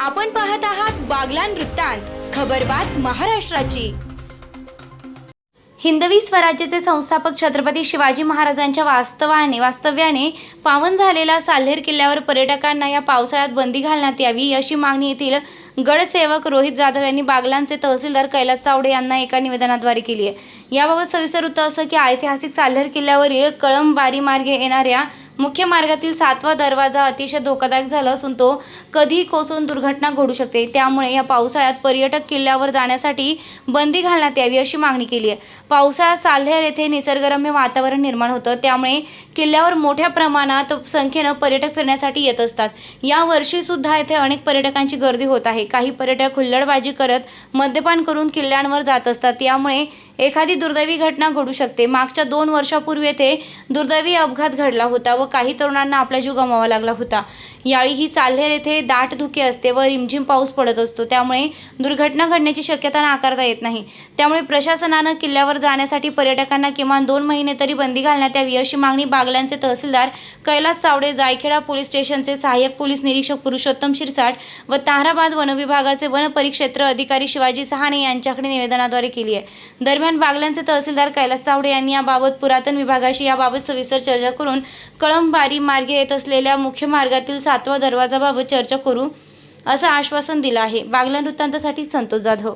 आपण पाहत आहात बागलान वृत्तांत खबरबात महाराष्ट्राची. हिंदवी स्वराज्याचे संस्थापक छत्रपती शिवाजी महाराजांच्या वास्तवाने वास्तव्याने पावन झालेल्या साल्हेर किल्ल्यावर पर्यटकांना या पावसाळ्यात बंदी घालण्यात यावी अशी मागणी येथील गडसेवक रोहित जाधव यांनी बागलांचे तहसीलदार कैलास चावडे यांना एका निवेदनाद्वारे केली आहे. याबाबत सविस्तर वृत्त असं की ऐतिहासिक साल्हेर किल्ल्यावरील कळंबारी मार्गे येणाऱ्या मुख्य मार्गातील सातवा दरवाजा अतिशय धोकादायक झाला असून तो कधीही कोसळून दुर्घटना घडू शकते. त्यामुळे या पावसाळ्यात पर्यटक किल्ल्यावर जाण्यासाठी बंदी घालण्यात यावी अशी मागणी केली आहे. पावसाळ्यात साल्हेर येथे निसर्गरम्य वातावरण निर्माण होतं. त्यामुळे किल्ल्यावर मोठ्या प्रमाणात संख्येनं पर्यटक फिरण्यासाठी येत असतात. या सुद्धा येथे अनेक पर्यटकांची गर्दी होत आहे. काही पर्यटक हुल्लडबाजी करत मद्यपान करून किल्ल्यांवर जात असतात. यामुळे एखादी दुर्दैवी घटना घडू शकते. मागच्या दोन वर्षापूर्वी येथे दुर्दैवी अपघात घडला होता व काही तरुणांना आपला जीव गमावा लागला होता. याळी ही साल्हेर येथे दाट धुके असते व रिमझिम पाऊस पडत असतो. त्यामुळे दुर्घटना घडण्याची शक्यता नाकारता येत नाही. त्यामुळे प्रशासनानं किल्ल्यावर जाण्यासाठी पर्यटकांना किमान दोन महिने तरी बंदी घालण्यात यावी अशी मागणी बागलांचे तहसीलदार कैलास चावडे जायखेडा पोलीस स्टेशनचे सहाय्यक पोलीस निरीक्षक पुरुषोत्तम शिरसाट व ताहराबाद वनविभागाचे वनपरिक्षेत्र अधिकारी शिवाजी सहाने यांच्याकडे निवेदनाद्वारे केली आहे. दरम्यान बागलांचे तहसीलदार कैलास चावडे यांनी याबाबत पुरातन विभागाशी याबाबत सविस्तर चर्चा करून कळ कळंबारी मार्गे येत असलेल्या मुख्य मार्गातील सातवा दरवाजाबाबत चर्चा करू असं आश्वासन दिलं आहे. बागला वृत्तांतासाठी संतोष जाधव.